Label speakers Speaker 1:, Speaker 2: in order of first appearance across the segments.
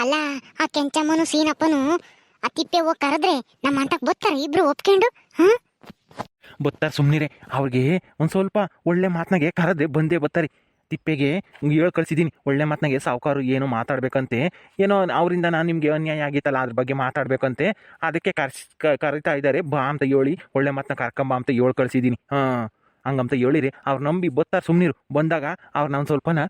Speaker 1: ಅಲ್ಲ, ಆ ಕೆಂಚಮ್ಮನು, ಸೀನಪ್ಪನು ಆ ತಿಪ್ಪೆ ಹೋಗಿ ಕರೆದ್ರೆ ನಮ್ಮ ಅಂತ ಇಬ್ರು ಒಪ್ಕೊಂಡು?
Speaker 2: ಬತ್ತಾರ ಸುಮ್ಮನಿರೆ ಅವ್ರಿಗೆ ಒಂದು ಸ್ವಲ್ಪ ಒಳ್ಳೆ ಮಾತನಾಗೆ ಕರೆದ್ರೆ ಬಂದೇ ಬತ್ತಾರೆ ತಿಪ್ಪೆಗೆ ಹೇಳಿ ಕಳ್ಸಿದಿನಿ, ಒಳ್ಳೆ ಮಾತನಾಗೆ ಸಾವುಕಾರು ಏನೋ ಮಾತಾಡ್ಬೇಕಂತೆ. ಏನೋ ಅವರಿಂದ ನಾನು ನಿಮಗೆ ಅನ್ಯಾಯ ಆಗಿತ್ತಲ್ಲ, ಅದ್ರ ಬಗ್ಗೆ ಮಾತಾಡ್ಬೇಕಂತೆ. ಅದಕ್ಕೆ ಕರ್ಸ್ ಕರೀತಾ ಇದ್ದಾರೆ. ಬಾ ಅಂತ ಹೇಳಿ ಒಳ್ಳೆ ಮಾತನ್ನ ಕರ್ಕೊಂಬಾ ಅಂತ ಹೇಳಿ ಕಳ್ಸಿದೀನಿ. ಹಾಂ, ಹಂಗಂತ ಹೇಳಿರಿ. ಅವ್ರು ನಂಬಿ ಬತ್ತಾರ ಸುಮ್ಮನಿರು ಬಂದಾಗ ಅವ್ರನ್ನ ಒಂದು ಸ್ವಲ್ಪನ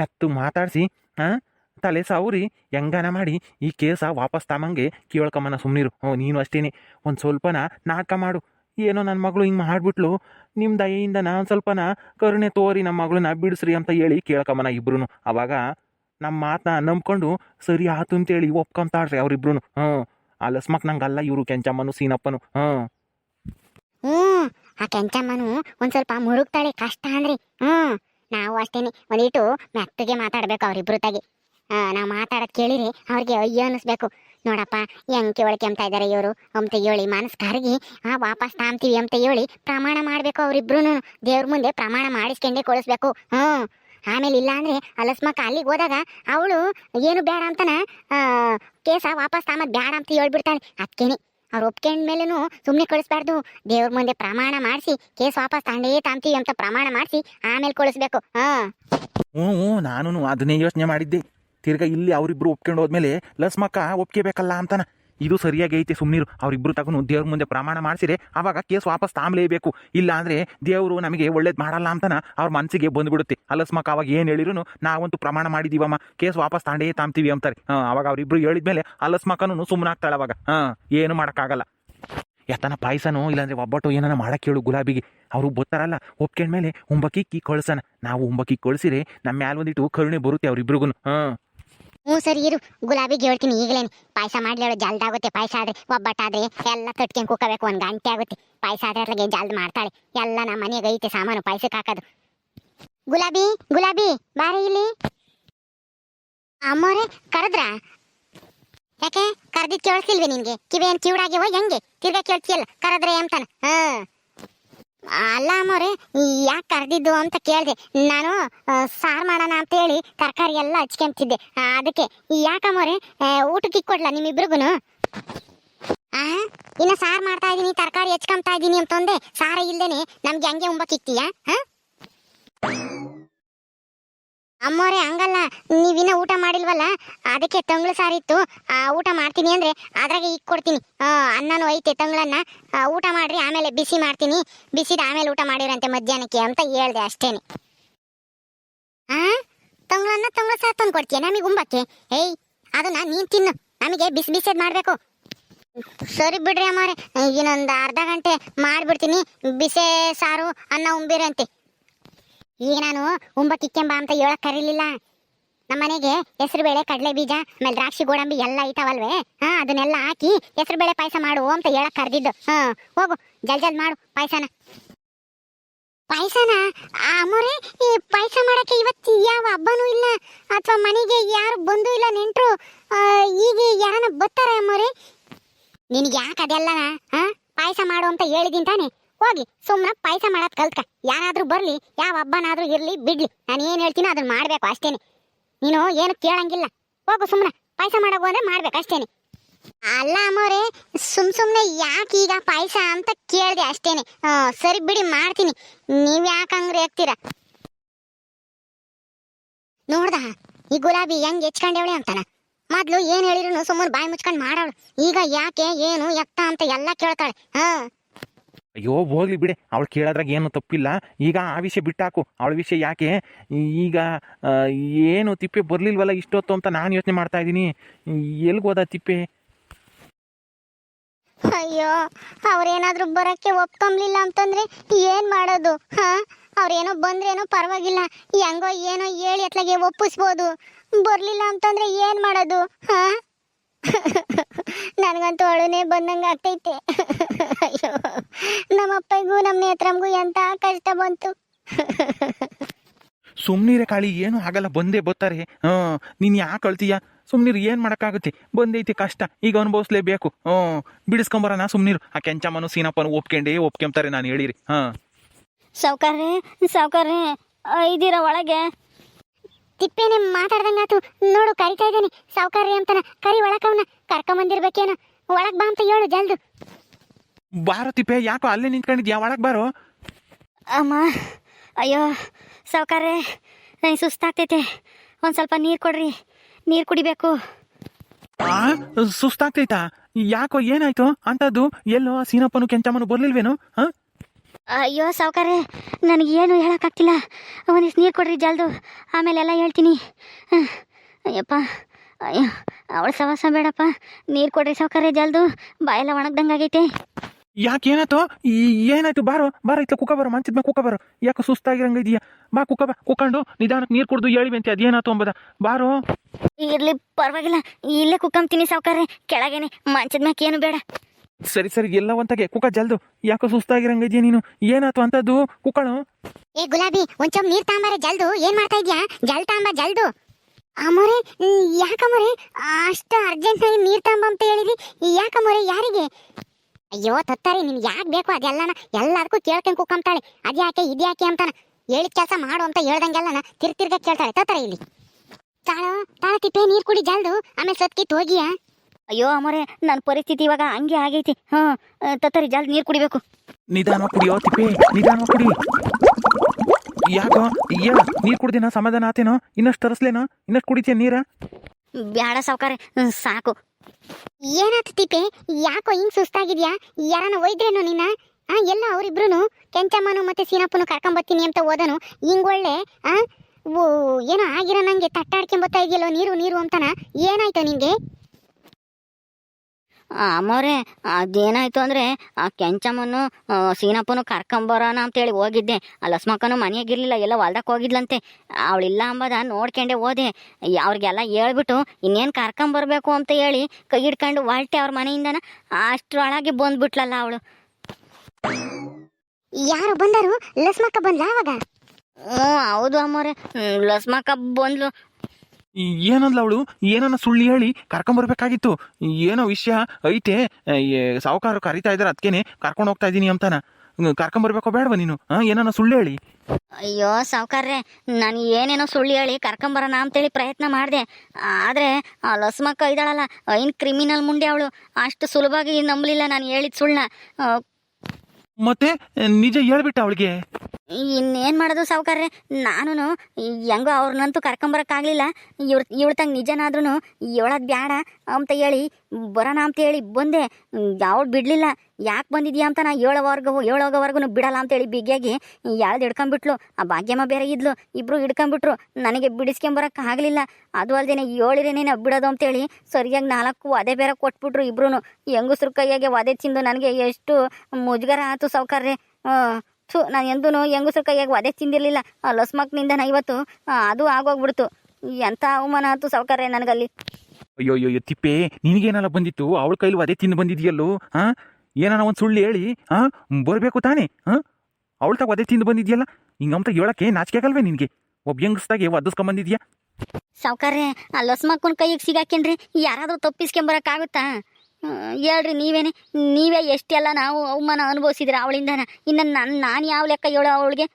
Speaker 2: ಮೆತ್ತು ಮಾತಾಡಿಸಿ, ಹಾಂ? ತಲೆ ಸಾವ್ರಿ, ಹೆಂಗನ ಮಾಡಿ ಈ ಕೇಸ ವಾಪಸ್ ತಮ್ಮಂಗೆ ಕೇಳ್ಕೊಂಬನ ಸುಮ್ಮನಿರು ಹ್ಞೂ ನೀನು ಅಷ್ಟೇನೆ. ಒಂದು ಸ್ವಲ್ಪನ ನಾಟಕ ಮಾಡು. ಏನೋ ನನ್ನ ಮಗಳು ಹಿಂಗೆ ಮಾಡಿಬಿಟ್ಲು. ನಿಮ್ಮ ದಯೆಯಿಂದ ನಾನು ಸ್ವಲ್ಪನ ಕರುಣೆ ತೋರಿ ನಮ್ಮ ಮಗಳನ್ನ ಬಿಡಿಸ್ರಿ ಅಂತ ಹೇಳಿ ಕೇಳ್ಕೊಂಬನ ಇಬ್ರು ಅವಾಗ ನಮ್ಮ ಮಾತನ್ನ ನಂಬ್ಕೊಂಡು, ಸರಿ ಆತು ಅಂತೇಳಿ ಒಪ್ಕೊಂತಾಳ್ರಿ ಅವ್ರಿಬ್ರು ಹ್ಞೂ. ಅಲಸ್ಮಕ್ ಲಸ್ಮಕ್ ನಂಗಲ್ಲ ಇವರು ಕೆಂಚಮ್ಮನು, ಸೀನಪ್ಪನು. ಹ್ಞೂ.
Speaker 1: ಹ್ಞೂ. ಆ ಕೆಂಚಮ್ಮನು ಒಂದು ಸ್ವಲ್ಪ ಮುಳುಗ್ತಾಳೆ ಕಷ್ಟ ಅಂದ್ರಿ. ಹ್ಞೂ. ನಾವು ಅಷ್ಟೇನೆ. ಒಂದಿಟ್ಟು ಮೆತ್ತಗೆ ಮಾತಾಡ್ಬೇಕು ಅವ್ರಿಬ್ರು ತಾಗಿ. ನಾವು ಮಾತಾಡೋದು ಕೇಳಿರಿ, ಅವ್ರಿಗೆ ಅಯ್ಯೋ ಅನ್ನಿಸ್ಬೇಕು. ನೋಡಪ್ಪ ಹೆಂಗ್ ಅಂತ ಇದ್ದಾರೆ ಇವರು ಅಂತ ಹೇಳಿ ಮನಸ್ ಕರಗಿ ಆ, ವಾಪಸ್ ತಾಂತೀವಿ ಅಂತ ಹೇಳಿ ಪ್ರಮಾಣ ಮಾಡಬೇಕು ಅವರಿಬ್ರು ದೇವ್ರ ಮುಂದೆ ಪ್ರಮಾಣ ಮಾಡಿಸ್ಕೊಂಡೇ ಕೊಡಿಸ್ಬೇಕು ಹ್ಞೂ. ಆಮೇಲೆ ಇಲ್ಲ ಅಂದರೆ ಅಲಸ್ಮಕ್ಕ ಅಲ್ಲಿಗೆ ಹೋದಾಗ ಅವಳು, ಏನು ಬೇಡ ಅಂತನ ಕೇಸ ವಾಪಸ್ ತಾಮದ್ ಬೇಡ ಅಂತ ಹೇಳ್ಬಿಡ್ತಾನೆ ಅದಕ್ಕೇನೆ ಅವ್ರು ಒಪ್ಕೊಂಡ ಮೇಲೂ ಸುಮ್ಮನೆ ಕಳಿಸ್ಬಾರ್ದು. ದೇವ್ರ ಮುಂದೆ ಪ್ರಮಾಣ ಮಾಡಿಸಿ, ಕೇಸ್ ವಾಪಸ್ ತಂಡೇ ತಾಂತೀವಿ ಅಂತ ಪ್ರಮಾಣ ಮಾಡಿಸಿ, ಆಮೇಲೆ ಕಳಿಸ್ಬೇಕು ಹಾ
Speaker 2: ಹ್ಞೂ ಹ್ಞೂ ನಾನು ಅದನ್ನೇ ಯೋಚನೆ ಮಾಡಿದ್ದೆ. ತಿರ್ಗಾ ಇಲ್ಲಿ ಅವರಿಬ್ರು ಒಪ್ಕೊಂಡು ಹೋದ್ಮೇಲೆ ಲಸ್ಮಕ್ಕ ಒಪ್ಕೋಬೇಕಲ್ಲ ಅಂತಾನ. ಇದು ಸರಿಯಾಗಿ ಐತೆ ಸುಮ್ಮನಿರು ಅವರಿಬ್ರು ತಗೊಂಡು ದೇವ್ರ ಮುಂದೆ ಪ್ರಮಾಣ ಮಾಡಿಸಿರೆ, ಅವಾಗ ಕೇಸ್ ವಾಪಸ್ ತಾಂಬಲೇಬೇಕು. ಇಲ್ಲ ದೇವರು ನಮಗೆ ಒಳ್ಳೇದು ಮಾಡಲ್ಲ ಅಂತಾನ ಅವ್ರ ಮನಸ್ಸಿಗೆ ಬಂದ್ಬಿಡುತ್ತೆ. ಅಲಸ್ಮಕ್ಕ ಅವಾಗ ಏನು ಹೇಳಿದ್ರು ನಾವಂತೂ ಪ್ರಮಾಣ ಮಾಡಿದೀವಮ್ಮ. ಕೇಸ್ ವಾಪಸ್ ತಾಂಡೇ ತಾಂಬ್ತೀವಿ ಅಂತಾರೆ. ಹಾಂ, ಅವಾಗ ಅವರಿಬ್ರು ಹೇಳಿದ್ಮೇಲೆ ಅಲಸ್ಮಕ್ಕನೂ ಸುಮ್ಮನಾಗ್ತಾಳೆ ಅವಾಗ. ಹಾಂ, ಏನು ಮಾಡೋಕ್ಕಾಗಲ್ಲ. ಯಾತನ ಪಾಯಸನೋ, ಇಲ್ಲಾಂದ್ರೆ ಒಬ್ಬಟ್ಟು ಏನಾನ ಮಾಡಕ್ಕೆ ಹೇಳು ಗುಲಾಬಿಗೆ. ಅವರು ಗೊತ್ತಾರಲ್ಲ, ಒಪ್ಕೊಂಡ್ಮೇಲೆ ಉಂಬಕ್ಕಿ ಕಿ ಕಳ್ಸನ. ನಾವು ಉಂಬಕ್ಕಿ ಕಳ್ಸಿರಿ ನಮ್ಮ ಮ್ಯಾಲ ಒಂದಿಟ್ಟು ಕರುಣೆ ಬರುತ್ತೆ ಅವ್ರಿಬ್ರಿಗೂ ಹಾಂ.
Speaker 1: ಹ್ಞೂ ಸರಿ ಇರು. ಗುಲಾಬಿಗೆ ಹೇಳ್ತೀನಿ ಈಗಲೇನು. ಪಾಯಸ ಮಾಡ್ಲೇಳು ಜಲ್ದಾಗುತ್ತೆ ಪಾಯಸ ಆದ್ರೆ ಒಬ್ಬಟ್ಟಾದ್ರೆ ಎಲ್ಲ ಕಟ್ಕೊಂಡು ಕೂಕಬೇಕು ಒಂದು ಗಂಟೆ ಆಗುತ್ತೆ. ಪಾಯಸ ಆದರೆ ಅದ್ರಾಗೆ ಜಲ್ದ್ ಮಾಡ್ತಾಳೆ. ಎಲ್ಲ ನಮ್ಮ ಮನೆಗೆ ಐತೆ ಸಾಮಾನು. ಪಾಯಸಕ್ಕೆ ಹಾಕೋದು. ಗುಲಾಬಿ ಗುಲಾಬಿ, ಬಾರಿ ಇಲ್ಲಿ. ಅಮ್ಮೋರೆ, ಕರೆದ್ರ? ಯಾಕೆ? ಕರೆದಿದ್ದು ಕೇಳಿಸಿಲ್ವಿ ನಿನಗೆ? ಕಿವಿ ಏನ್ ಕಿವಿಡಾಗ್ಯವ ಹೆಂಗೆ? ತಿರ್ಗಾ ಕೇಳ್ತಿಯಲ್ಲ? ಕರೆದ್ರೆ ಅಂತಾನ. ಹಾ ಅಲ್ಲ ಅಮ್ಮವ್ರೆ ಯಾಕೆ ಕರೆದಿದ್ದು ಅಂತ ಕೇಳಿದೆ. ನಾನು ಸಾರು ಮಾಡೋಣ ಅಂತ ಹೇಳಿ ತರಕಾರಿ ಎಲ್ಲ ಹಚ್ಕೊಂತಿದ್ದೆ ಅದಕ್ಕೆ ಯಾಕಮ್ಮವ್ರೆ ಊಟಕ್ಕೆ ನಿಮ್ಮ ನಿಮ್ಮಿಬ್ರಿಗೂ ಆ, ಇನ್ನು ಸಾರು ಮಾಡ್ತಾ ಇದೀನಿ, ತರಕಾರಿ ಹೆಚ್ಕೊಂತಾ ಇದ್ದೀನಿ ಅಂತಂದೆ. ಸಾರ ಇಲ್ದೇನೆ, ನಮ್ಗೆ ಹಂಗೆ ಉಂಬಕ್ಕಿಕ್ತೀಯಾ ಹಾ? ಅಮ್ಮೋರೆ, ಹಂಗಲ್ಲ. ನೀವಿನ್ನ ಊಟ ಮಾಡಿಲ್ವಲ್ಲ? ಅದಕ್ಕೆ ತಂಗ್ಳು ಸಾರಿತ್ತು. ಊಟ ಮಾಡ್ತೀನಿ ಅಂದ್ರೆ ಅದ್ರಾಗೆ ಕೊಡ್ತೀನಿ. ಅನ್ನನೂ ಐತೆ ತಂಗ್ಳನ್ನ. ಊಟ ಮಾಡ್ರಿ, ಆಮೇಲೆ ಬಿಸಿ ಮಾಡ್ತೀನಿ. ಬಿಸಿದ ಆಮೇಲೆ ಊಟ ಮಾಡಿರಂತೆ ಮಧ್ಯಾಹ್ನಕ್ಕೆ ಅಂತ ಹೇಳ್ದೆ ಅಷ್ಟೇನೆ. ಆ, ತಂಗ್ಳನ್ನ ತಂಗ್ಳು ಸಾರ್ ತಂದು ಕೊಡ್ತೀಯ ನಮಗೆ ಉಂಬಕ್ಕೆ? ಏಯ್, ಅದನ್ನ ನೀನ್ ತಿನ್ನು. ನಮಗೆ ಬಿಸಿ ಬಿಸಿದ್ ಮಾಡಬೇಕು. ಸರಿ ಬಿಡ್ರಿ ಅಮ್ಮವ್ರೆ ಇನ್ನೊಂದು ಅರ್ಧ ಗಂಟೆ ಮಾಡಿಬಿಡ್ತೀನಿ. ಬಿಸೆ ಸಾರು, ಅನ್ನ ಉಂಬಿರಂತೆ. ಈಗ ನಾನು ಉಂಬ ಉಂಬಕ್ಕಿಕ್ಕೆಂಬ ಅಂತ ಹೇಳಕ್ ಕರೀಲಿಲ್ಲ. ನಮ್ಮ ಮನೆಗೆ ಹೆಸರುಬೇಳೆ ಕಡಲೆ ಬೀಜ, ಆಮೇಲೆ ದ್ರಾಕ್ಷಿ, ಗೋಡಂಬಿ ಎಲ್ಲ ಐತಾವಲ್ವೇ? ಹಾ, ಅದನ್ನೆಲ್ಲ ಹಾಕಿ ಹೆಸರುಬೇಳೆ ಪಾಯಸ ಮಾಡು ಅಂತ ಹೇಳಕ್ ಕರೆದಿದ್ದು. ಹಾ, ಹೋಗು, ಜಲ್ ಜಲ್ ಮಾಡು ಪಾಯಸನ. ಪಾಯಸನ? ಅಮ್ಮೋರೆ ಈ ಪಾಯಸ ಮಾಡಕ್ಕೆ ಇವತ್ತು ಯಾವ ಹಬ್ಬನೂ ಇಲ್ಲ. ಅಥವಾ ಮನೆಗೆ ಯಾರು ಬಂದು ಇಲ್ಲ ನೆಂಟ್ರು. ಈಗ ಯಾರನ್ನ ಬರ್ತಾರೆ ಅಮ್ಮೋರೆ ನಿನಗೆ ಯಾಕೆ ಅದೆಲ್ಲ ಹಾ, ಪಾಯಸ ಮಾಡು ಅಂತ ಹೇಳಿದೀನಿ ಹೋಗಿ ಸುಮ್ಮನೆ ಪಾಯಸ ಮಾಡೋದ್ ಕಲ್ತ್ಕ. ಯಾರಾದರೂ ಬರಲಿ, ಯಾವ ಹಬ್ಬನಾದ್ರೂ ಇರ್ಲಿ, ಬಿಡ್ಲಿ. ನಾನು ಏನು ಹೇಳ್ತೀನೋ ಅದನ್ನ ಮಾಡಬೇಕು ಅಷ್ಟೇನೆ. ನೀನು ಏನು ಕೇಳಂಗಿಲ್ಲ. ಹೋಗು ಸುಮ್ಮನೆ ಪಾಯಸ ಮಾಡೋಗು ಅಂದ್ರೆ ಮಾಡ್ಬೇಕು ಅಷ್ಟೇನೆ. ಅಲ್ಲ ಅಮ್ಮವ್ರೆ, ಸುಮ್ ಸುಮ್ಮನೆ ಯಾಕೆ ಈಗ ಪಾಯಸ ಅಂತ ಕೇಳಿದೆ ಅಷ್ಟೇನೆ. ಸರಿ ಬಿಡಿ, ಮಾಡ್ತೀನಿ. ನೀವ್ ಯಾಕೆ ಹಂಗ್ರೆ ಆಗ್ತೀರಾ ನೋಡ್ದ, ಈ ಗುಲಾಬಿ ಹೆಂಗ್ ಹೆಚ್ಕೊಂಡೇವಳೆ ಅಂತಾನ. ಮೊದ್ಲು ಏನ್ ಹೇಳಿದ್ರು ಸುಮ್ಮನೆ ಬಾಯಿ ಮುಚ್ಕೊಂಡು ಮಾಡೋಳು. ಈಗ ಯಾಕೆ, ಏನು, ಎತ್ತ ಅಂತ ಎಲ್ಲ ಕೇಳ್ತಾಳೆ. ಹಾ.
Speaker 2: ಅಯ್ಯೋ, ಹೋಗ್ಲಿ ಬಿಡೆ. ಅವಳು ಕೇಳೋದ್ರಾಗ ಏನು ತಪ್ಪಿಲ್ಲ. ಈಗ ಆ ವಿಷಯ ಬಿಟ್ಟಾಕು. ಅವಳ ವಿಷಯ ಯಾಕೆ? ಈಗ ಏನು ತಿಪ್ಪೆ ಬರಲಿಲ್ವಲ್ಲ ಇಷ್ಟೊತ್ತು ಅಂತ ನಾನು ಯೋಚನೆ ಮಾಡ್ತಾ ಇದ್ದೀನಿ. ಎಲ್ಗೋದ ತಿಪ್ಪೆ?
Speaker 1: ಅಯ್ಯೋ, ಅವ್ರೇನಾದ್ರೂ ಬರಕ್ಕೆ ಒಪ್ಕೊಂಬ್ಲಿಲ್ಲ ಅಂತಂದ್ರೆ ಏನ್ ಮಾಡೋದು, ಹಾ? ಅವ್ರೇನೋ ಬಂದ್ರೇನೋ ಪರವಾಗಿಲ್ಲ. ಹೆಂಗೋ ಏನೋ ಹೇಳಿ ಅತ್ಲಾಗೆ ಒಪ್ಪಿಸ್ಬೋದು. ಬರ್ಲಿಲ್ಲ ಅಂತಂದ್ರೆ ಏನ್ ಮಾಡೋದು, ಹಾ? ನನಗಂತೂ ಅಳುನೇ ಬಂದಂಗ ಆಗ್ತೈತೆ. ಅಯ್ಯೋ ನಮ್ಮಪ್ಪಗೂ ನಮ್ಮ ನೇತ್ರಮ್ಗೂ ಎಂತ ಕಷ್ಟ ಬಂತು.
Speaker 2: ಸುಮ್ನೀರ ಕಾಳಿ ಏನು ಆಗಲ್ಲ ಬಂದೇ ಬತ್ತಾರೆ ಹಾಂ ನೀನು ಯಾಕೆ ಅಳ್ತೀಯ? ಸುಮ್ಮನಿರು ಏನು ಮಾಡೋಕ್ಕಾಗುತ್ತೆ? ಬಂದೈತಿ ಕಷ್ಟ ಈಗ ಅನುಭವಿಸ್ಲೇಬೇಕು. ಹ್ಞೂ ಬಿಡಿಸ್ಕೊಂಬರೋಣ ಸುಮ್ಮನಿರು ಆ ಕೆಂಚಮ್ಮನು ಸೀನಪ್ಪನು ಒಪ್ಕೊಂಡೇ ಒಪ್ಕೊಂತಾರೆ ನಾನು ಹೇಳಿರಿ. ಹಾಂ.
Speaker 3: ಸಾವ್ಕಾರ್ರೆ ಸಾವ್ಕಾರ್ರೆ ಇದೀರ ಒಳಗೆ
Speaker 1: ತಿಪ್ಪೇನೆ ಮಾತಾಡ್ದಂಗಾತು ನೋಡು ಕರಿತಾ ಇದ್ದೀನಿ. ಸಾವುಕಾರ್ರಿ ಅಂತನ ಕರಿ ಒಳಕವನ್ನ ಕರ್ಕೊಂಬಂದಿರ್ಬೇಕೇನು. ಒಳಗ್ ಬಾ ಅಂತ ಹೇಳು ಜಲ್ದು.
Speaker 2: ಬಾರೋ ತಿಪ್ಪೆ ಯಾಕೋ ಅಲ್ಲೇ ನಿಂತ್ಕೊಂಡಿದ್ಯಾ? ಒಳಗೆ ಬಾರೋ.
Speaker 3: ಅಮ್ಮ ಅಯ್ಯೋ ಸಾವುಕಾರ್ರೆ ನನಗೆ ಸುಸ್ತಾಗ್ತೈತೆ. ಒಂದು ಸ್ವಲ್ಪ ನೀರು ಕೊಡ್ರಿ. ನೀರು ಕುಡಿಬೇಕು.
Speaker 2: ಆ? ಸುಸ್ತಾಗ್ತೈತಾ? ಯಾಕೋ ಏನಾಯ್ತು? ಅಂತದ್ದು ಎಲ್ಲೋ ಸೀನಪ್ಪನು ಕೆಂಚಮ್ಮನು ಬರ್ಲಿಲ್ವೇನು? ಹಾ?
Speaker 3: ಅಯ್ಯೋ ಸಾವುಕಾರೆ ನನಗೇನು ಹೇಳೋಕ್ಕಾಗ್ತಿಲ್ಲ. ಒಂದಿಷ್ಟು ನೀರು ಕೊಡ್ರಿ ಜಲ್ದು. ಆಮೇಲೆ ಎಲ್ಲ ಹೇಳ್ತೀನಿ. ಅಯ್ಯಪ್ಪ ಅಯ್ಯೋ ಅವಳ ಸವಾಸ ಬೇಡಪ್ಪ. ನೀರು ಕೊಡ್ರಿ ಸಾವುಕಾರೆ ಜಲ್ದು. ಬಾಯೆಲ್ಲ ಒಣಗ್ದಂಗೆ ಆಗೈತೆ.
Speaker 2: ಯಾಕೆ ಏನಾಯ್ತು ಈ- ಏನಾಯ್ತು? ಬಾರೋ ಬಾರೋ ಇತ್ತ ಕುಕ್ಕ ಬರೋ ಮಂಚದ ಮೇಲೆ ಕುಕ್ಕ ಬರೋ. ಯಾಕೆ ಸುಸ್ತಾಗಿರಂಗ ಇದೆಯಾ. ಬಾ ಕುಕ್ಕ ಬಾ ಕುಕ್ಕೊಂಡು ನಿಧಾನಕ್ಕೆ ನೀರು ಕುಡ್ದು ಹೇಳಿ ಅಂತ ಅದೇನಾಯ್ತು ಅಂಬದ? ಬಾರೋ.
Speaker 3: ಇರಲಿ ಪರವಾಗಿಲ್ಲ. ಇಲ್ಲೇ ಕುಕ್ಕಂತೀನಿ ಸಾವುಕಾರೆ. ಕೆಳಗೇನೆ ಮಂಚದ ಮ್ಯಾಕೆ ಏನು ಬೇಡ.
Speaker 2: ಸರಿ ಸರಿ, ಎಲ್ಲ ಒಂತಾಗೆ ಕುಕ, ಜಲ್ದು. ಯಾಕೋ ಸುಸ್ತಾಗಿರಂಗಿದ್ಯಾ ನೀನು? ಏನಾಯ್ತು ಅಂತದ್ದು? ಕುಕ್ಕಳು
Speaker 1: ಏ, ಗುಲಾಬಿ, ಒಂಚೂರು ನೀರ್ ತಾಂಬಾರೆ, ಜಲ್ದು. ಏನ್ ಮಾಡ್ತಾ ಇದ್ಯಾ? ಜಲ್ ತಾಂಬ, ಜಲ್ದು. ಅಮೋರೆ ಯಾಕಮೋರೆ ಅಷ್ಟ ಅರ್ಜೆಂಟ್ ಆಗಿ ನೀರ್ ತಾಂಬ ಅಂತ ಹೇಳಿದ್ರಿ ಯಾಕಮೋರೆ ಯಾರಿಗೆ? ಅಯ್ಯೋ, ತತ್ತಾರಿ ನಿಮ್ಗೆ ಯಾಕೆ ಬೇಕು ಅದೆಲ್ಲನ? ಎಲ್ಲದಕ್ಕೂ ಕೇಳ್ಕೊಂಡ್ ಕುಕ್ಕಂತಾಳೆ ಅದ್ಯಾಕೆ, ಇದ್ಯಾಕೆ ಅಂತಾನ? ಹೇಳಿದ ಕೆಲಸ ಮಾಡು ಅಂತ ಹೇಳ್ದಂಗೆಲ್ಲನ ತಿರ್ ತಿರ್ಗ ಕೇಳ್ತಾಳೆ. ತತ್ತಾರೆ ಇಲ್ಲಿ. ತಾಳ ತಾಳ ತಿಪ್ಪೆ, ನೀರ್ ಕುಡಿ, ಜಲ್ದು. ಆಮೇಲೆ ಸತ್ಕಿತ್ ಹೋಗಿಯಾ
Speaker 3: ಅಯ್ಯೋ ಅಮ್ಮರೇ ನನ್ನ ಪರಿಸ್ಥಿತಿ ಇವಾಗ ಹಂಗೆ ಆಗೈತಿ. ಹಾ ತತ್ತರಿ ಜಲ್ದಿ ನೀರು ಕುಡಿಬೇಕು.
Speaker 2: ನಿಧಾನ ಕುಡಿಯೋ ತಿಪ್ಪಿ ನಿಧಾನ ಕುಡಿ. ಯಾಕೋ ಏನ ನೀರು ಕುಡ್ದಿನ ಸಮಾಧಾನ ಆತೇನೋ? ಇನ್ನಷ್ಟು ತರಿಸ್ಲೇನೋ? ಇನ್ನಷ್ಟು ಕುಡಿತೀಯ ನೀರ?
Speaker 3: ಬ್ಯಾಡ ಸಾವುಕಾರೆ ಸಾಕು.
Speaker 1: ಏನಾಯ್ತು ತಿಪ್ಪೆ ಯಾಕೋ ಹಿಂಗ್ ಸುಸ್ತಾಗಿದ್ಯಾ? ಯಾರನ್ನ ಒಯ್ದ್ರೇನು ನಿನ್ನ? ಹಾ ಎಲ್ಲ ಅವರಿಬ್ರು ಕೆಂಚಮ್ಮನು ಮತ್ತೆ ಸೀನಪ್ಪನು ಕರ್ಕೊಂಬರ್ತೀನಿ ಅಂತ ಹೋದನು. ಹಿಂಗೊಳ್ಳೆ ಆ ಓ ಏನೋ ಆಗಿರೋ ನಂಗೆ ತಟ್ಟಾಡ್ಕೊಂಬತ್ತಾ ಇದೆಯಲ್ಲೋ ನೀರು ನೀರು ಅಂತಾನ? ಏನಾಯ್ತು ನಿಂಗೆ?
Speaker 3: ಅಮ್ಮೋರೆ ಅದೇನಾಯ್ತು ಅಂದರೆ ಆ ಕೆಂಚಮ್ಮನು ಸೀನಪ್ಪನು ಕರ್ಕೊಂಬರೋಣ ಅಂತೇಳಿ ಹೋಗಿದ್ದೆ. ಆ ಲಸ್ಮಕ್ಕನು ಮನೆಯಾಗಿರ್ಲಿಲ್ಲ ಎಲ್ಲ ಹೊಲ್ದಕ್ಕೆ ಹೋಗಿದ್ಲಂತೆ. ಅವಳಿಲ್ಲ ಅಂಬದ ನೋಡ್ಕೊಂಡೆ ಹೋದೆ. ಅವ್ರಿಗೆಲ್ಲ ಹೇಳ್ಬಿಟ್ಟು ಇನ್ನೇನು ಕರ್ಕೊಂಬರ್ಬೇಕು ಅಂತ ಹೇಳಿ ಕೈ ಹಿಡ್ಕೊಂಡು ಹೊಲ್ಟೆ ಅವ್ರ ಮನೆಯಿಂದನ. ಅಷ್ಟ್ರೊಳಗೆ ಬಂದ್ಬಿಟ್ಲಲ್ಲ ಅವಳು.
Speaker 1: ಯಾರು ಬಂದರು? ಲಸ್ಮಕ್ಕ ಬಂದ್ಲ ಅವಾಗ?
Speaker 3: ಹ್ಞೂ ಹೌದು ಅಮ್ಮೋರೆ ಹ್ಮ್, ಲಸ್ಮಕ್ಕ ಬಂದ್ಲು.
Speaker 2: ಏನಂದ್ಲ ಅವಳು? ಏನನ್ನ ಸುಳ್ಳು ಹೇಳಿ ಕರ್ಕೊಂಬರ್ಬೇಕಾಗಿತ್ತು. ಏನೋ ವಿಷಯ ಐತೆ. ಸಾವುಕಾರ ಕರಿತಾ ಇದ್ದಾರೆ ಅದಕ್ಕೇನೆ ಕರ್ಕೊಂಡು ಹೋಗ್ತಾ ಇದ್ದೀನಿ ಅಂತಾನ. ಕರ್ಕೊಂಬರ್ಬೇಕೋ ಬೇಡವಾ ನೀನು? ಹಾ ಏನನ್ನ ಸುಳ್ಳು ಹೇಳಿ.
Speaker 3: ಅಯ್ಯೋ ಸಾವುಕಾರ್ರೆ ನಾನು ಏನೇನೋ ಸುಳ್ಳು ಹೇಳಿ ಕರ್ಕೊಂಬರೋಣ ಅಂತೇಳಿ ಪ್ರಯತ್ನ ಮಾಡಿದೆ. ಆದರೆ ಆ ಲಸ್ಮಕ್ಕ ಇದ್ದಾಳಲ್ಲ ಏನು ಕ್ರಿಮಿನಲ್ ಮುಂಡೆ ಅವಳು. ಅಷ್ಟು ಸುಲಭವಾಗಿ ನಂಬಲಿಲ್ಲ ನಾನು ಹೇಳಿದ ಸುಳ್ಳನ್ನ
Speaker 2: ಮತ್ತೆ ನಿಜ ಹೇಳ್ಬಿಟ್ಟ ಅವಳಿಗೆ.
Speaker 3: ಇನ್ನೇನು ಮಾಡೋದು ಸಾವುಕಾರ್ರೆ? ನಾನು ಹೆಂಗೋ ಅವ್ರನ್ನಂತೂ ಕರ್ಕೊಂಬರಕ್ಕಾಗಲಿಲ್ಲ. ಇವ್ರ, ಇವಳ ತಂಗ ನಿಜನಾದ್ರೂ ಇವಳದ್ ಬ್ಯಾಡ ಅಂತ ಹೇಳಿ ಬರೋಣ ಅಂತ ಹೇಳಿ ಬಂದೆ. ಯಾವಳು ಬಿಡಲಿಲ್ಲ. ಯಾಕೆ ಬಂದಿದ್ಯಾ ಅಂತ ನಾ ಏಳೋವರೆಗೂ ಏಳೋಗೋವರೆಗೂ ಬಿಡಲ್ಲ ಅಂತೇಳಿ ಬಿಗಿಯಾಗಿ ಯಾಳ್ದು ಹಿಡ್ಕೊಂಬಿಟ್ಲು. ಆ ಭಾಗ್ಯಮ್ಮ ಬೇರೆ ಇದ್ಲು. ಇಬ್ರು ಹಿಡ್ಕೊಂಬಿಟ್ರು. ನನಗೆ ಆಗಲಿಲ್ಲ. ಅದು ಅಲ್ದೇನೆ ಏಳಿರೇನೇನೆ ಬಿಡೋದು ಅಂತೇಳಿ ಸರಿಯಾಗಿ ನಾಲ್ಕು ಅದೇ ಬೇರೆ ಕೊಟ್ಬಿಟ್ರು ಇಬ್ರು ಹೆಂಗುಸ್ರು ಕೈಯಾಗೆ ವದೆ ತಿಂದು ನನಗೆ ಎಷ್ಟು ಮುಜುಗರ ಆಯ್ತು ಸಾವುಕಾರ್ರೆ. ಥು ನಾನು ಎಂದೂ ಹೆಂಗಸ್ರ ಕೈಯಾಗ ಒದೆ ತಿಂದಿರಲಿಲ್ಲ. ಆ ಲಸ್ಮಕ್ನಿಂದ ನಾ ಇವತ್ತು ಅದು ಆಗೋಗ್ಬಿಡ್ತು. ಎಂಥ ಅವಮಾನ ಆಯ್ತು ಸಾವುಕಾರ್ರೆ ನನಗಲ್ಲಿ.
Speaker 2: ಅಯ್ಯೋ ಅಯ್ಯೋ ತಿಪ್ಪೆ ನಿನಗೇನಲ್ಲ ಬಂದಿತ್ತು? ಅವಳ ಕೈಲಿ ಅದೇ ತಿಂದು ಬಂದಿದ್ಯಲ್ಲೋ? ಹಾ ಏನಾನ ಒಂದು ಸುಳ್ಳು ಹೇಳಿ ಹಾಂ ಬರಬೇಕು ತಾನೇ ಹಾಂ ಅವಳ ತಗ ಅದೇ ತಿಂದು ಬಂದಿದ್ಯಲ್ಲ? ಅಂತ ಹೇಳಕ್ಕೆ ನಾಚಿಕೆ ಆಗಲ್ವೇ ನಿನಗೆ? ಒಬ್ಬ ಹೆಂಗಸ್ದಾಗೆ ಒದಿಸ್ಕೊಂಬಂದಿದ್ಯಾ
Speaker 3: ಸಾವುಕಾರ್ರೆ ಆ ಲಸ್ಮಕ್ಕನ ಕೈಗೆ ಸಿಗಾಕೇನ್ರಿ? ಯಾರಾದರೂ ತಪ್ಪಿಸ್ಕೊಂಬರಕ್ಕಾಗುತ್ತಾ ಹೇಳ್ರಿ ನೀವೇನೆ ನೀವೇ ಎಷ್ಟೆಲ್ಲ ನಾವು ಅವಮಾನ ಅನುಭವಿಸಿದ್ರ ಅವಳಿಂದನ? ಇನ್ನ ನನ್ನ ನಾನು ಯಾವ ಲೆಕ್ಕ ಹೇಳೋ ಅವಳಿಗೆ?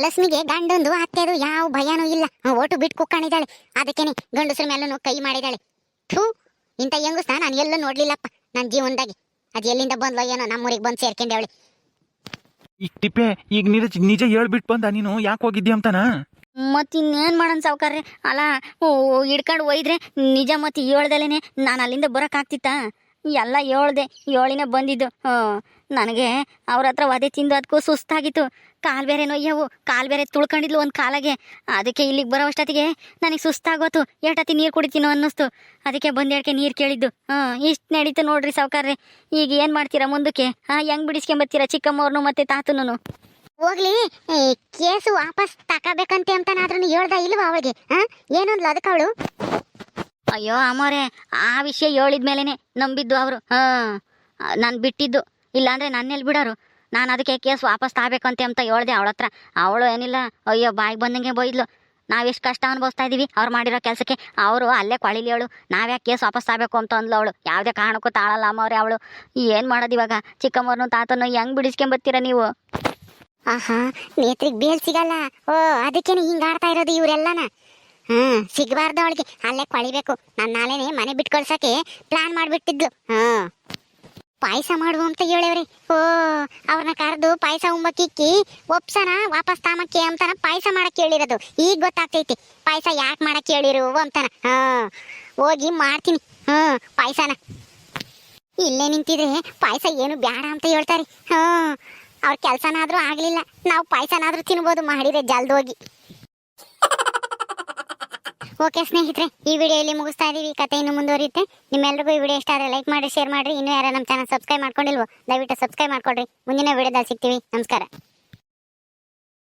Speaker 1: ಲಕ್ಷ್ಮಿಗೆ ಗಂಡೊಂದು ಅತ್ತೆದು ಯಾವ ಭಯನೂ ಇಲ್ಲ. ಓಟು ಬಿಟ್ಟು ಕುಕ್ಕೊಂಡಿದ್ದಾಳೆ. ಅದಕ್ಕೇನೆ ಗಂಡಸ್ರ ಮೇಲೂ ಕೈ ಮಾಡಿದಾಳೆ. ಥೂ ಇಂಥ ಹೆಂಗಸ್ನ ನಾನು ಎಲ್ಲೂ ನೋಡ್ಲಿಲ್ಲಪ್ಪ ನನ್ನ ಜೀವನದಾಗೆ. ಅದು ಎಲ್ಲಿಂದ ಬಂದ್ಲೋ ಏನೋ ನಮ್ಮೂರಿಗೆ ಬಂದು ಅವಳಿ.
Speaker 2: ಈಗ ಟಿಪ್ಪೆ ಈಗ ನಿಜ ನಿಜ ಹೇಳ್ಬಿಟ್ಟು ಬಂದ ನೀನು ಯಾಕೆ ಹೋಗಿದ್ಯಾ ಅಂತಾನ?
Speaker 3: ಮತ್ತಿನ್ನೇನು ಮಾಡೋಣ ಸಾವುಕಾರ್ರೆ? ಅಲ್ಲ ಹಿಡ್ಕೊಂಡು ಒಯ್ದ್ರೆ ನಿಜ ಮತ್ತು ಏಳ್ದಲೇನೆ ನಾನು ಅಲ್ಲಿಂದ ಬರೋಕ್ಕಾಗ್ತಿತ್ತಾ ಎಲ್ಲ ಹೇಳ್ದೆ, ಏಳಿನ ಬಂದಿದ್ದು. ನನಗೆ ಅವ್ರ ಹತ್ರ ಒದೆ ತಿಂದು ಅದಕ್ಕೂ ಸುಸ್ತಾಗಿತ್ತು. ಕಾಲು ಬೇರೆ ನೋಯ್ಯವು, ಕಾಲು ಬೇರೆ ತುಳ್ಕೊಂಡಿದ್ಲು ಒಂದು ಕಾಲಾಗೆ. ಅದಕ್ಕೆ ಇಲ್ಲಿಗೆ ಬರೋ ಅಷ್ಟೊತ್ತಿಗೆ ನನಗೆ ಸುಸ್ತಾಗೋತು. ಎಷ್ಟತ್ತಿ ನೀರು ಕುಡಿತೀನೋ ಅನ್ನಿಸ್ತು. ಅದಕ್ಕೆ ಬಂದೇಳ್ಕೆ ನೀರು ಕೇಳಿದ್ದು. ಹಾಂ ಇಷ್ಟು ನಡೀತು ನೋಡ್ರಿ ಸಾವುಕಾರ್ರೆ. ಈಗ ಏನು ಮಾಡ್ತೀರಾ ಮುಂದಕ್ಕೆ? ಹಾಂ, ಹೆಂಗೆ ಬಿಡಿಸ್ಕೊಂಬತ್ತೀರಾ ಚಿಕ್ಕಮ್ಮವ್ರನ್ನು ಮತ್ತು ತಾತನೂ
Speaker 1: ಹೋಗ್ಲಿ ಕೇಸು ವಾಪಸ್ ತಕಬೇಕಂತೆ ಅಂತನಾದ್ರೂ ಹೇಳ್ದ ಇಲ್ವಾ ಅವಳಿಗೆ ಹಾ ಏನಂದ್ಲು ಅದಕ್ಕೆ ಅವಳು?
Speaker 3: ಅಯ್ಯೋ ಅಮ್ಮೋರೆ, ಆ ವಿಷಯ ಹೇಳಿದ ಮೇಲೇನೆ ನಂಬಿದ್ದು ಅವರು ಹಾಂ ನಾನು ಬಿಟ್ಟಿದ್ದು, ಇಲ್ಲಾಂದ್ರೆ ನನ್ನೆಲ್ಲಿ ಬಿಡೋರು. ನಾನು ಅದಕ್ಕೆ ಕೇಸ್ ವಾಪಸ್ ತಾಬೇಕಂತೆ ಅಂತ ಹೇಳ್ದೆ ಅವಳ ಹತ್ರ. ಅವಳು ಏನಿಲ್ಲ, ಅಯ್ಯೋ ಬಾಯಿಗೆ ಬಂದಂಗೆ ಬೈದ್ಲು. ನಾವೆಷ್ಟು ಕಷ್ಟ ಅನುಭವಿಸ್ತಾ ಇದೀವಿ, ಅವ್ರು ಮಾಡಿರೋ ಕೆಲಸಕ್ಕೆ. ಅವರು ಅಲ್ಲೇ ಕೊಳಿಲಿ ಅವಳು ನಾವ್ಯಾಕೆ ಕೇಸ್ ವಾಪಸ್ ತಾಬೇಕು ಅಂತ ಅಂದ್ಲು ಅವಳು. ಯಾವುದೇ ಕಾರಣಕ್ಕೂ ತಾಳಲ್ಲ ಅಮ್ಮವ್ರೆ ಅವಳು. ಏನು ಮಾಡೋದು ಇವಾಗ? ಚಿಕ್ಕಮ್ಮವ್ರನ್ನೂ ತಾತನ್ನು ಹೆಂಗೆ ಬಿಡಿಸ್ಕೊಂಬತ್ತೀರ ನೀವು?
Speaker 1: ಆಹಾ, ನೇತ್ರಿಗೆ ಬೇಲ್ ಸಿಗಲ್ಲ. ಓ, ಅದಕ್ಕೇನೆ ಹಿಂಗ್ ಆಡ್ತಾ ಇರೋದು ಇವರೆಲ್ಲನ? ಹ್ಮ್, ಸಿಗಬಾರ್ದು ಅವಳಿಗೆ. ಅಲ್ಲೇ ಕೊಳಿಬೇಕು. ನಾನ್ ನಾಳೆನೆ ಮನೆ ಬಿಟ್ಟು ಕಳ್ಸಕ್ಕೆ ಪ್ಲಾನ್ ಮಾಡ್ಬಿಟ್ಟಿದ್ಲು. ಹ್ಮ್. ಪಾಯಸ ಮಾಡುವ ಅಂತ ಹೇಳವ್ರಿ. ಓ ಅವ್ರನ್ನ ಕರೆದು ಪಾಯಸ ಉಂಬಕ್ಕಿಕ್ಕಿ ಒಪ್ಸನ, ವಾಪಸ್ ತಾಮಕ್ಕೆ ಅಂತನ ಪಾಯಸ ಮಾಡಕ್ ಹೇಳಿರೋದು. ಈಗ ಗೊತ್ತಾಗ್ತೈತಿ. ಪಾಯಸ ಯಾಕೆ ಮಾಡಕ್ ಹೇಳಿರು ಅಂತಾನ. ಹಾ ಹೋಗಿ ಮಾಡ್ತೀನಿ. ಹ್ಮ್, ಪಾಯಸನ. ಇಲ್ಲೇ ನಿಂತಿದ್ರೆ ಪಾಯಸ ಏನು ಬೇಡ ಅಂತ ಹೇಳ್ತಾರೆ. ಹಾ ಅವ್ರ ಕೆಲ್ಸನಾದ್ರೂ ಆಗ್ಲಿಲ್ಲ. ನಾವು ಪಾಯಸನಾದ್ರೂ ತಿನ್ಬೋದು ಮಾಡಿದ್ರೆ ಜಲ್ದೋಗಿ ಓಕೆ ಸ್ನೇಹಿತರೆ, ಈ ವಿಡಿಯೋ ಇಲ್ಲಿ ಮುಗಿಸ್ತಾ ಇದೀವಿ. ಕತೆ ಇನ್ನು ಮುಂದುವರಿಯುತ್ತೆ. ನಿಮ್ಮೆಲ್ಲರಿಗೂ ಈ ವಿಡಿಯೋ ಇಷ್ಟ ಆದರೆ ಲೈಕ್ ಮಾಡಿ ಶೇರ್ ಮಾಡಿ ಇನ್ನೂ ಯಾರು ನಮ್ಮ ಚಾನಲ್ ಸಬ್ಸ್ಕ್ರೈಬ್ ಮಾಡ್ಕೊಂಡಿಲ್ವೋ, ದಯವಿಟ್ಟು ಸಬ್ಸ್ಕ್ರೈಬ್ ಮಾಡ್ಕೊಡ್ರಿ ಮುಂದಿನ ವಿಡಿಯೋದಲ್ಲಿ ಸಿಗ್ತೀವಿ. ನಮಸ್ಕಾರ.